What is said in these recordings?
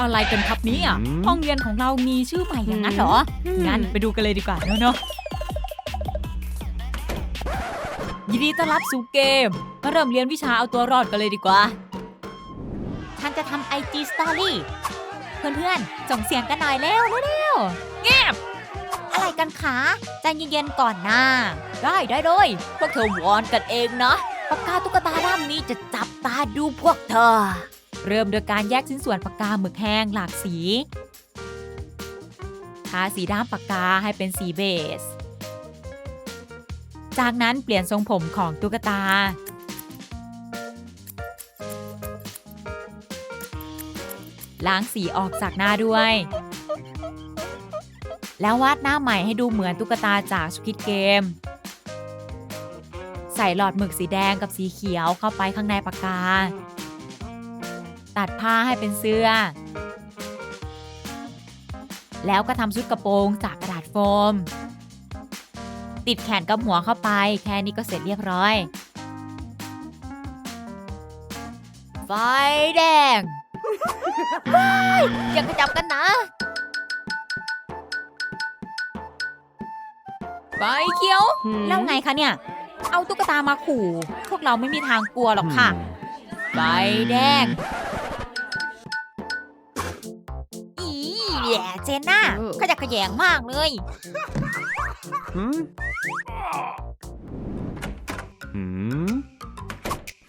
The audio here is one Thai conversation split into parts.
อะไรกันครับเนี่ยอืมห้องเรียนของเรามีชื่อใหม่อย่างนั้นเหรอ งั้นไปดูกันเลยดีกว่าเนอะเนอะยินดีต้อนรับสู่เกม มาเริ่มเรียนวิชาเอาตัวรอดกันเลยดีกว่า ฉันจะทำ IG Story เพื่อนๆ ส่งเสียงกันหน่อยเร็วเร็วๆเงียบ อะไรกันคะใจเย็นๆก่อนนะได้ได้เลยพวกเธอวอนกันเองนะปากกาตุ๊กตาด้ามนี้จะจับตาดูพวกเธอ เริ่มโดยการแยกชิ้นส่วนปากกาหมึกแห้งหลากสี ทาสีด้ามปากกาให้เป็นสีเบส จากนั้นเปลี่ยนทรงผมของตุ๊กตา ล้างสีออกจากหน้าด้วย แล้ววาดหน้าใหม่ให้ดูเหมือนตุ๊กตาจากสควิดเกม ใส่หลอดหมึกสีแดงกับสีเขียวเข้าไปข้างในปากกา ตัดผ้าให้เป็นเสื้อ แล้วก็ทำชุดกระโปรงจากกระดาษโฟม ติดแขนกับหัวเข้าไป แค่นี้ก็เสร็จเรียบร้อย ไฟแดงว้ายอย่ากระจับกันนะ ไฟเขียว แล้วไงคะเนี่ย เอาตุ๊กตามาขู่ พวกเราไม่มีทางกลัวหรอกค่ะ ไฟแดง แย่เจนน่าเออขยักขยงมากเลย Hmm? Hmm?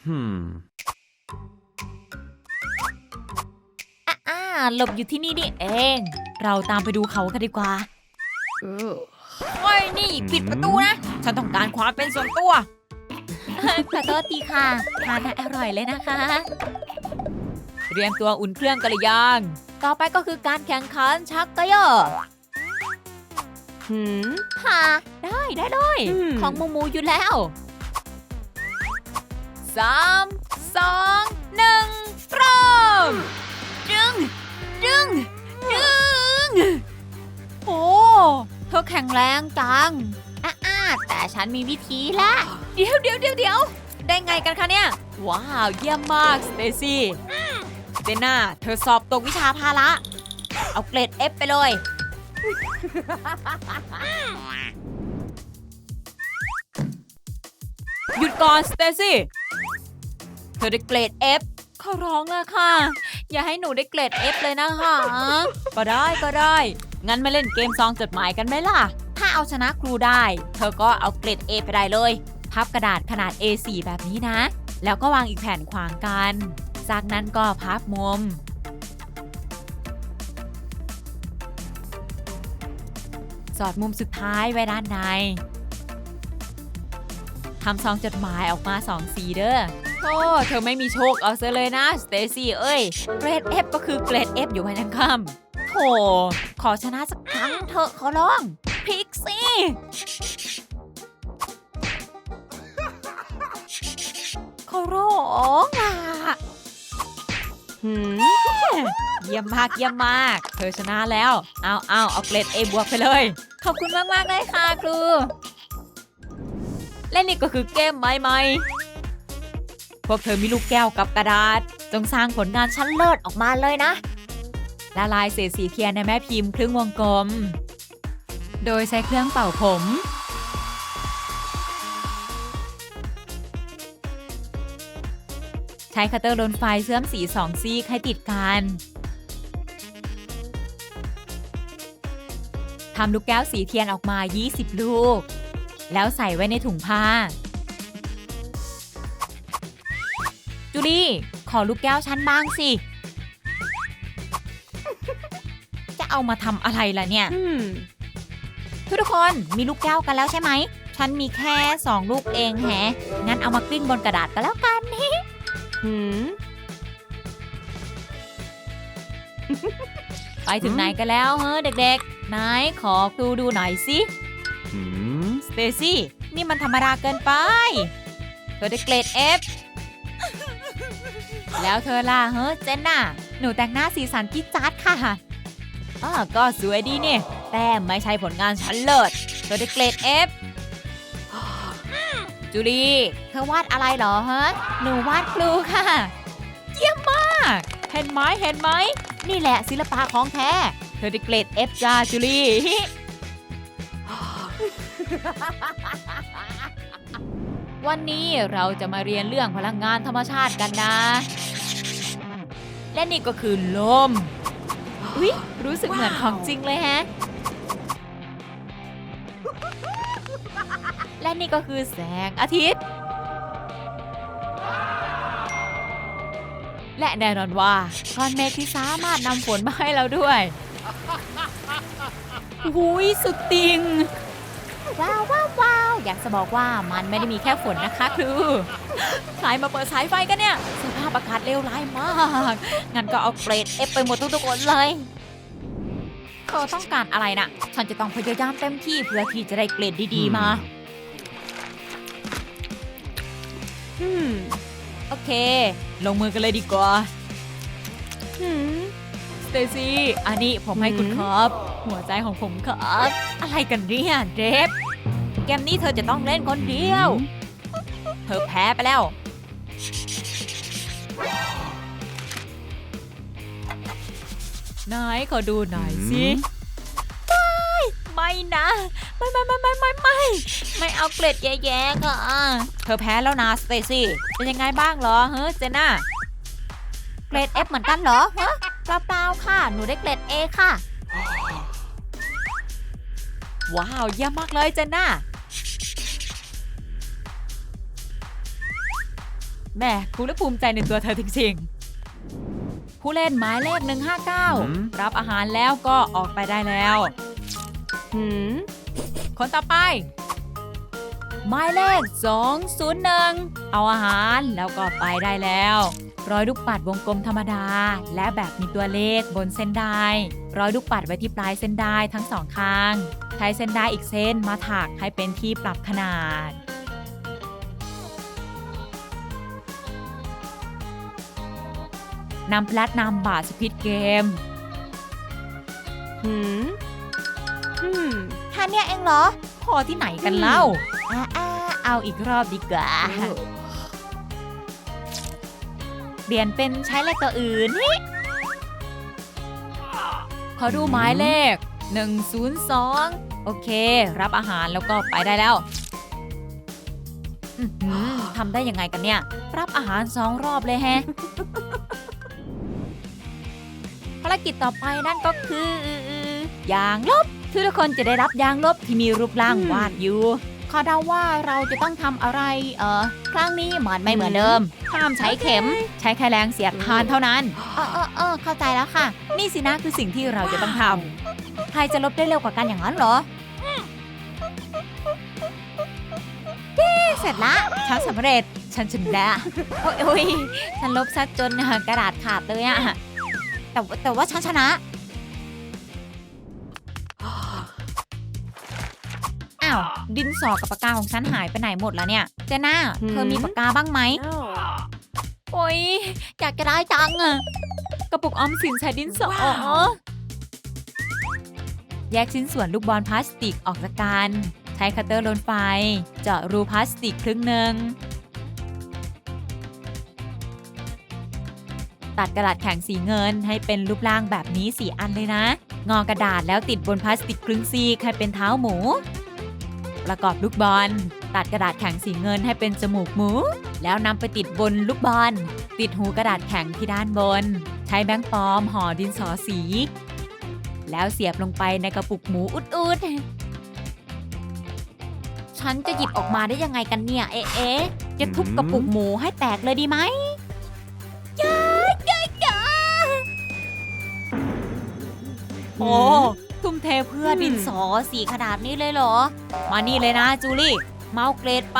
Hmm. อ่าหลบอยู่ที่นี่นี่เอง เราตามไปดูเขากันดีกว่าโอ้ยนี่ปิดประตูนะ ฉันต้องการความเป็นส่วนตัวขอโทษทีค่ะทานอร่อยเลยนะคะ เตรียมตัวอุ่นเครื่องกันหรือยัง ต่อไปก็คือการแข่งขันชักเกยอร์ Hmm? ค่ะได้ได้เลยอืมของมูมูอยู่แล้วสามสองหนึ่งเริ่มดึง ดึง ดึง โอ้ เธอแข็งแรงจังอะอะแต่ฉันมีวิธีละเดี๋ยวเดี๋ยวเดี๋ยวเดี๋ยวได้ไงกันคะเนี่ย ว้าว เยี่ยมมาก สเตซี่ เจน่า เธอสอบตกวิชาพาละเอาเกรด F ไปเลย หยุดก่อนสเตซี่ เธอได้เกรด F ขอร้องละค่ะ อย่าให้หนูได้เกรด F เลยนะคะ ก็ได้ก็ได้ งั้นมาเล่นเกมซองจดหมายกันไหมล่ะ ถ้าเอาชนะครูได้ เธอก็เอาเกรด A ไปได้เลย พับกระดาษขนาด A4 แบบนี้นะ แล้วก็วางอีกแผ่นขวางกัน จากนั้นก็พับมุม สอดมุมสุดท้ายไว้ด้านในทำซองจดหมายออกมาสองสีเด้อโอ้เธอไม่มีโชคเอาซะเลยนะ สเตซี่เอ้ย เกรด F ก็คือเกรด F อยู่วันยังค่ำโถขอชนะสักครั้งเถอะขอร้อง พิกซี่ขอร้องอะ เยี่ยมมากเยี่ยมมาก เธอชนะแล้ว เอาเอาเอาเกรด A บวกไปเลย ขอบคุณมากมาก ๆ เลยค่ะครู และนี่ก็คือเกมใหม่ๆพวกเธอมีลูกแก้วกับกระดาษ จงสร้างผลงานชั้นเลิศออกมาเลยนะ ละลายเศษสีเทียนในแม่พิมพ์ครึ่งวงกลม โดยใช้เครื่องเป่าผม ใช้คัตเตอร์ลนไฟเชื่อมสีสองซีกให้ติดกันทำลูกแก้วสีเทียนออกมา 20 ลูก แล้วใส่ไว้ในถุงผ้า จูลี่ ขอลูกแก้วฉันบ้างสิ จะเอามาทำอะไรล่ะเนี่ย Hmm. ทุกทุกคนมีลูกแก้วกันแล้วใช่ไหม ฉันมีแค่2ลูกเองแฮะ งั้นเอามากลิ้งบนกระดาษกันแล้วกัน Hmm? ไปถึงไหนกันแล้วเฮ้อเด็กๆไหนขอครูดูหน่อยสิ Hmm? สเตซี่ นี่มันธรรมดาเกินไปเธอได้เกรด F แล้วเธอล่ะเฮ้อเจนน่ะ หนูแต่งหน้าสีสันกิ๊ดจ๊าดค่ะอ่าก็สวยดีนี่ แต่ไม่ใช่ผลงานฉันเลิศเธอได้เกรด F จูลีเธอวาดอะไรเหรอฮะ หนูวาดครูค่ะ เยี่ยมมาก เห็นไหมเห็นไหม นี่แหละศิลปะของแท้ เธอได้เกรด F จ้าจูลี่วันนี้เราจะมาเรียนเรื่องพลังงานธรรมชาติกันนะ และนี่ก็คือลม อุ๊ย รู้สึกเหมือนของจริงเลยแฮะ และนี่ก็คือแสงอาทิตย์ และแน่นอนว่าก้อนเมฆที่สามารถนำฝนมาให้เราด้วยหุยสุดติง ว้าวว้าวว้าวอยากจะบอกว่ามันไม่ได้มีแค่ฝนนะคะครูใครมาเปิดสายไฟกันเนี่ยสภาพอากาศเลวร้ายมาก งั้นก็เอาเกรดเอฟไปหมดทุกๆคนเลยเธอต้องการอะไรนะฉันจะต้องพยายามเต็มที่เพื่อที่จะได้เกรดดีๆมา อืม โอเค ลงมือกันเลยดีกว่าอืม สเตซี่อันนี้ผมให้คุณหืมครับ หัวใจของผมครับ อะไรกันเนี่ยเดฟเกมนี้เธอจะต้องเล่นคนเดียว เธอแพ้ไปแล้ว นายขอดูหน่อยสิไม่ นะ ไม่ไม่ไม่ไม่ไม่ไม่ไม่เอาเกล็ดแย่ๆค่ะ เธอแพ้แล้วนะสเตซี่ เป็นยังไงบ้างเหรอเฮ้เจน่า เกรด F เหมือนกันเหรอฮะเปล่าๆค่ะ หนูได้เกรด A ค่ะ ว้าว เยี่ยมมากเลยเจนน่าแม่ครูและภูมิใจในตัวเธอจริงๆ ผู้เล่นหมายเลขหืม159 รับอาหารแล้วก็ออกไปได้แล้ว หืมคนต่อไปหมายเลข201 เอาอาหารแล้วก็ไปได้แล้วร้อยลูกปัดวงกลมธรรมดา และแบบมีตัวเลขบนเส้นได้ร้อยลูกปัดไว้ที่ปลายเส้นได้ทั้งสองข้าง ใช้เส้นได้อีกเส้นมาถักให้เป็นที่ปรับขนาด นำแพลตนำบาทสพิดเกมหืม มแค่เนี้ยเองเหรอ พอที่ไหนกันเล่าอ่าอ่าเอาอีกรอบดีกว่า เปลี่ยนเป็นใช้เลขตัวอื่นนี่ขอดูหมายเลข 102 โอเค รับอาหารแล้วก็ไปได้แล้วอื้อหือทำได้ยังไงกันเนี่ย รับอาหารสองรอบเลยแฮะภารกิจต่อไปนั่นก็คือยางลบ ทุกคนจะได้รับยางลบที่มีรูปร่างอืมวาดอยู่ขอเดาว่าเราจะต้องทำอะไรเออครั้งนี้เหมือนไม่เหมือนเดิมห้ามใช้เข็ม ใช้แค่แรงเสียดทานเท่านั้นเออเออเออเข้าใจแล้วค่ะ นี่สินะคือสิ่งที่เราจะต้องทำใครจะลบได้เร็วกว่ากันอย่างนั้นเหรอเย้เสร็จละฉันสำเร็จฉันชนะโอ้ยโอ้ยฉันลบซะจนกระดาษขาดเลยอะแต่ว่าแต่ว่าฉันชนะาว ดินสอกับปากกาของฉันหายไปไหนหมดแล้วเนี่ย เจน่าหืมเธอมีปากกาบ้างไหม no โอ๊ยอยากจะได้จังอะกระปุกออมสินใช้ดินสอว้าวแยกชิ้นส่วนลูกบอลพลาสติกออกจากกัน ใช้คัตเตอร์ลนไฟ เจาะรูพลาสติกครึ่งหนึ่ง ตัดกระดาษแข็งสีเงินให้เป็นรูปร่างแบบนี้สีอันเลยนะงอกระดาษแล้วติดบนพลาสติกครึ่งซีกให้เป็นเท้าหมู ประกอบลูกบอล ตัดกระดาษแข็งสีเงินให้เป็นจมูกหมู แล้วนำไปติดบนลูกบอล ติดหูกระดาษแข็งที่ด้านบน ใช้แบงค์ปลอมห่อดินสอสี แล้วเสียบลงไปในกระปุกหมูอุดๆฉันจะหยิบออกมาได้ยังไงกันเนี่ย เอ๊ะจะทุบกระปุกหมูให้แตกเลยดีไหมยายยายยาโอ้ ทุ่มเทเพื่อดินสอสีขนาดนี้เลยเหรอ มานี่เลยนะจูลี่ เมาเกรดไป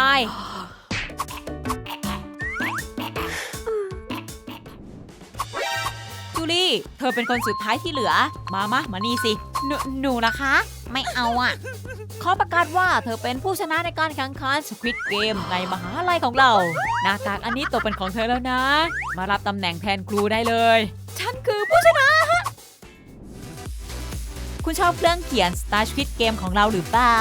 จูลี่ เธอเป็นคนสุดท้ายที่เหลือ มามามานี่สิหนูหนูนะคะ ไม่เอาอะขอประกาศว่าเธอเป็นผู้ชนะในการแข่งขันสควิตเกมในมหาลัยของเรา หน้ากากอันนี้ตกเป็นของเธอแล้วนะ มารับตำแหน่งแทนครูได้เลย ฉันคือผู้ชนะ คุณชอบเครื่องเขียน Star Squid Game ของเราหรือเปล่า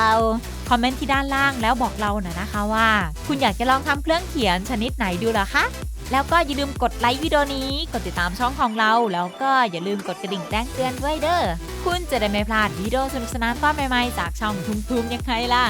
คอมเมนต์ที่ด้านล่างแล้วบอกเราหน่อยนะคะว่า คุณอยากจะลองทำเครื่องเขียนชนิดไหนดูหรอคะ แล้วก็อย่าลืมกดไลค์วิดีโอนี้ กดติดตามช่องของเรา แล้วก็อย่าลืมกดกระดิ่งแจ้งเตือนด้วยเด้อ คุณจะได้ไม่พลาดวิดีโอสนุกสนานตอนใหม่ๆจากช่องทุมๆยังไงล่ะ